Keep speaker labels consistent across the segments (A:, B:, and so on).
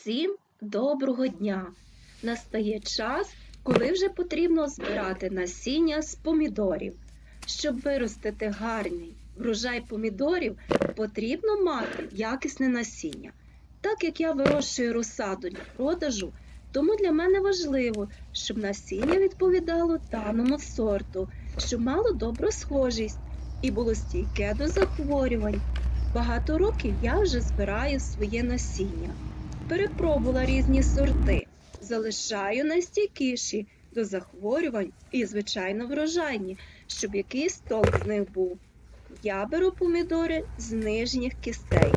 A: Всім доброго дня! Настає час, коли вже потрібно збирати насіння з помідорів. Щоб виростити гарний врожай помідорів, потрібно мати якісне насіння. Так як я вирощую розсаду для продажу, тому для мене важливо, щоб насіння відповідало даному сорту, щоб мало добру схожість і було стійке до захворювань. Багато років я вже збираю своє насіння перепробувала різні сорти, залишаю найстійкіші до захворювань і, звичайно, врожайні, щоб якийсь толк з них був. Я беру помідори з нижніх кістей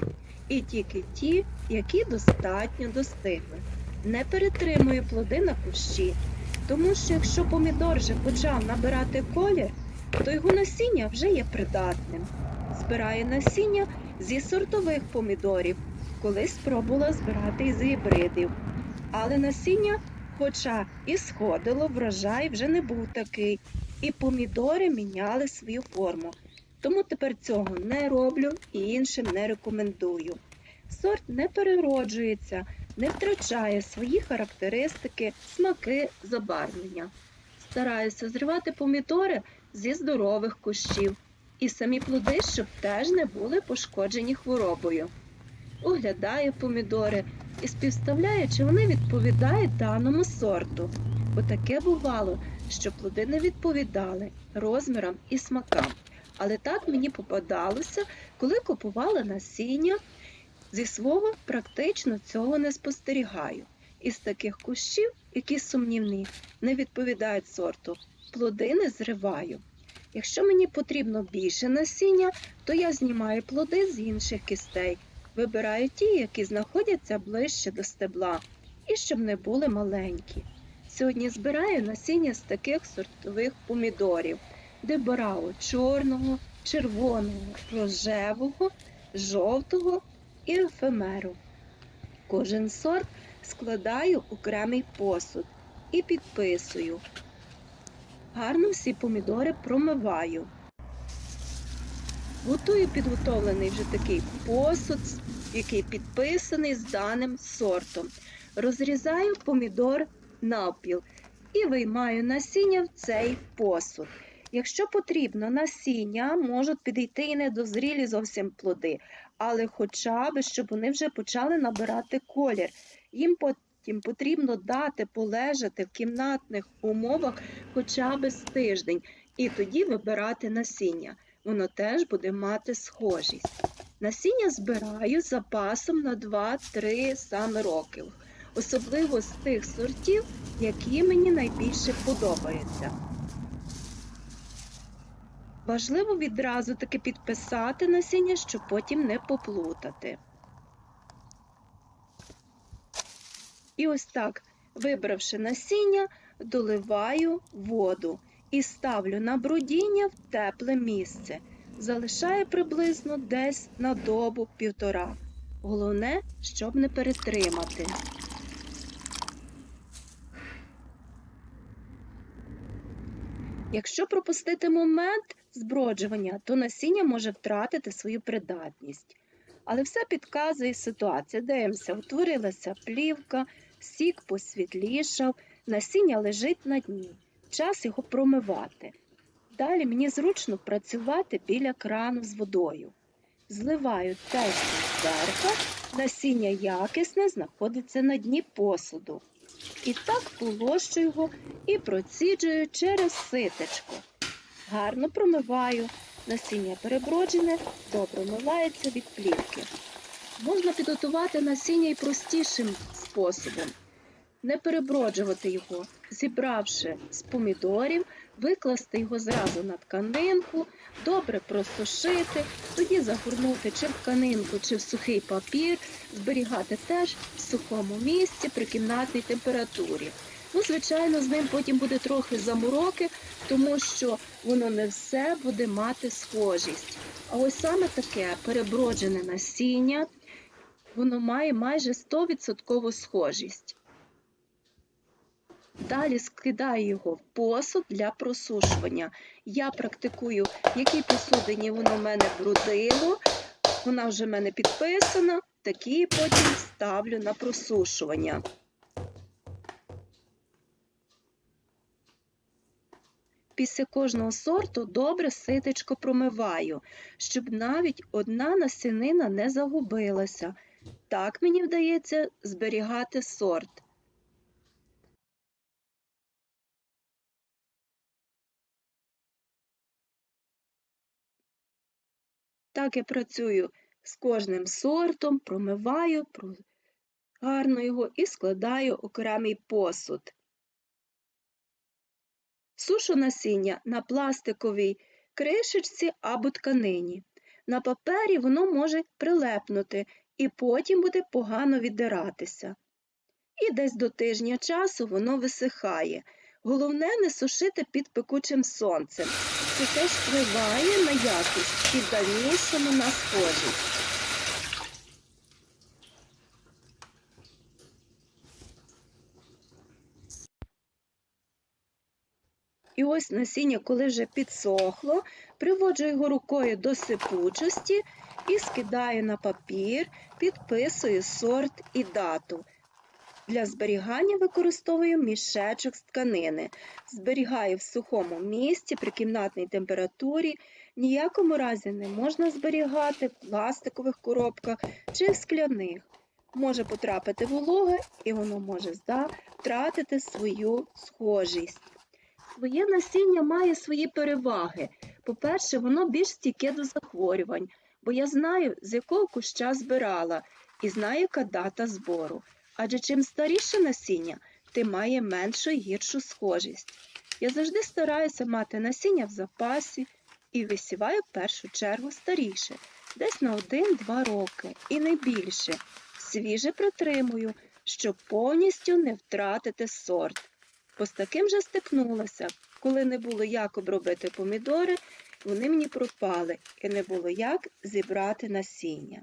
A: і тільки ті, які достатньо достигли. Не перетримую плоди на кущі, тому що якщо помідор вже почав набирати колір, то його насіння вже є придатним. Збираю насіння зі сортових помідорів, колись спробувала збирати із гібридів. Але насіння, хоча і сходило, врожай вже не був такий, і помідори міняли свою форму. Тому тепер цього не роблю і іншим не рекомендую. Сорт не перероджується, не втрачає свої характеристики, смаки, забарвлення. Стараюся зривати помідори зі здорових кущів і самі плоди, щоб теж не були пошкоджені хворобою. Оглядаю помідори і співставляю, чи вони відповідають даному сорту. Бо таке бувало, що плоди не відповідали розмірам і смакам. Але так мені попадалося, коли купувала насіння. Зі свого практично цього не спостерігаю. Із таких кущів, які сумнівні, не відповідають сорту, плоди не зриваю. Якщо мені потрібно більше насіння, то я знімаю плоди з інших кістей, вибираю ті, які знаходяться ближче до стебла, і щоб не були маленькі. Сьогодні збираю насіння з таких сортових помідорів: дебарао чорного, червоного, рожевого, жовтого і ефемеру. Кожен сорт складаю окремий посуд і підписую. Гарно всі помідори промиваю. Готую підготовлений вже такий посуд, який підписаний з даним сортом. Розрізаю помідор навпіл і виймаю насіння в цей посуд. Якщо потрібно насіння, можуть підійти і недозрілі зовсім плоди, але хоча б, щоб вони вже почали набирати колір. Їм потім потрібно дати полежати в кімнатних умовах хоча б з тиждень, і тоді вибирати насіння. Воно теж буде мати схожість. Насіння збираю запасом на 2-3 саме роки, особливо з тих сортів, які мені найбільше подобаються. Важливо відразу таки підписати насіння, щоб потім не поплутати. І ось так, вибравши насіння, доливаю воду і ставлю на брудіння в тепле місце. Залишаю приблизно десь на добу півтора. Головне, щоб не перетримати. Якщо пропустити момент зброджування, то насіння може втратити свою придатність. Але все підказує ситуація. Дивимося, утворилася плівка, сік посвітлішав, насіння лежить на дні. Час його промивати. Далі мені зручно працювати біля крану з водою. Зливаю тесто зверху, насіння якісне знаходиться на дні посуду. І так полощу його і проціджую через ситечко. Гарно промиваю, насіння переброджене, добре мивається від плівки. Можна підготувати насіння і простішим способом. Не переброджувати його, зібравши з помідорів, викласти його зразу на тканинку, добре просушити, тоді загорнути чи в тканинку, чи в сухий папір, зберігати теж в сухому місці при кімнатній температурі. Ну, звичайно, з ним потім буде трохи замороки, тому що воно не все буде мати схожість. А ось саме таке переброджене насіння, воно має майже 100% схожість. Далі скидаю його в посуд для просушування. Я практикую, в якій посудині воно в мене брудило. Вона вже в мене підписана. такі потім ставлю на просушування. Після кожного сорту добре ситечко промиваю, щоб навіть одна насінина не загубилася. Так мені вдається зберігати сорт. Так я працюю з кожним сортом, промиваю гарно його і складаю окремий посуд. Сушу насіння на пластиковій кришечці або тканині. На папері воно може прилепнути і потім буде погано віддиратися. І десь до тижня часу воно висихає. Головне не сушити під пекучим сонцем. Це теж впливає на якість і в дальнішому на схожість. І ось насіння, коли вже підсохло, приводжу його рукою до сипучості і скидаю на папір, підписую сорт і дату. Для зберігання використовую мішечок з тканини. Зберігаю в сухому місці при кімнатній температурі. Ніякому разі не можна зберігати в пластикових коробках чи в скляних. Може потрапити волога і воно може втратити свою схожість. Своє насіння має свої переваги. По-перше, воно більш стійке до захворювань, бо я знаю, з якого куща збирала, і знаю, яка дата збору. Адже чим старіше насіння, тим має меншу і гіршу схожість. Я завжди стараюся мати насіння в запасі і висіваю в першу чергу старіше, десь на 1-2 роки і не більше. Свіже притримую, щоб повністю не втратити сорт. Бо з таким же стикнулася, коли не було як обробити помідори, вони мені пропали і не було як зібрати насіння.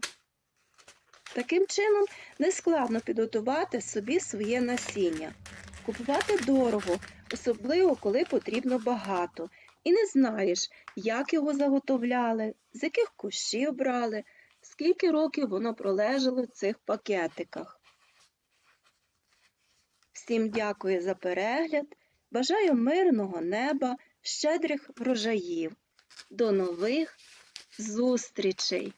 A: Таким чином, нескладно підготувати собі своє насіння. Купувати дорого, особливо коли потрібно багато, і не знаєш, як його заготовляли, з яких кущів брали, скільки років воно пролежало в цих пакетиках. Всім дякую за перегляд. Бажаю мирного неба, щедрих врожаїв. До нових зустрічей!